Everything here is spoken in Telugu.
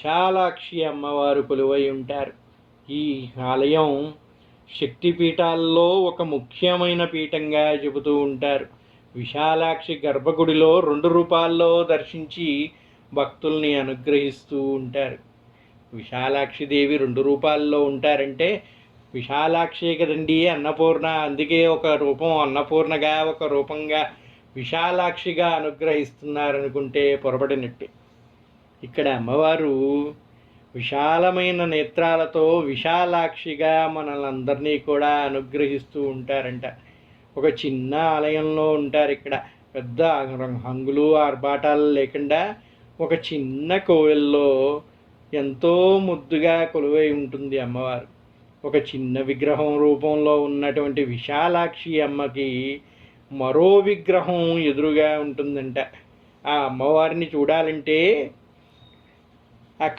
విశాలాక్షి అమ్మవారు కొలువై ఉంటారు. ఈ ఆలయం శక్తిపీఠాల్లో ఒక ముఖ్యమైన పీఠంగా చెబుతూ ఉంటారు. విశాలాక్షి గర్భగుడిలో రెండు రూపాల్లో దర్శించి భక్తుల్ని అనుగ్రహిస్తూ ఉంటారు. విశాలాక్షి దేవి రెండు రూపాల్లో ఉంటారంటే విశాలాక్షి కదండి అన్నపూర్ణ అందుకే ఒక రూపం అన్నపూర్ణగా ఒక రూపంగా విశాలాక్షిగా అనుగ్రహిస్తున్నారనుకుంటే పొరపడినట్టే ఇక్కడ అమ్మవారు విశాలమైన నేత్రాలతో విశాలాక్షిగా మనలందరినీ కూడా అనుగ్రహిస్తూ ఉంటారంట. ఒక చిన్న ఆలయంలో ఉంటారు ఇక్కడ. పెద్ద హంగులు ఆర్భాటాలు లేకుండా ఒక చిన్న కోవెల్లో ఎంతో ముద్దుగా కొలువై ఉంటుంది అమ్మవారు. ఒక చిన్న విగ్రహం రూపంలో ఉన్నటువంటి విశాలాక్షి అమ్మకి మరో విగ్రహం ఎదురుగా ఉంటుందంట. ఆ అమ్మవారిని చూడాలంటే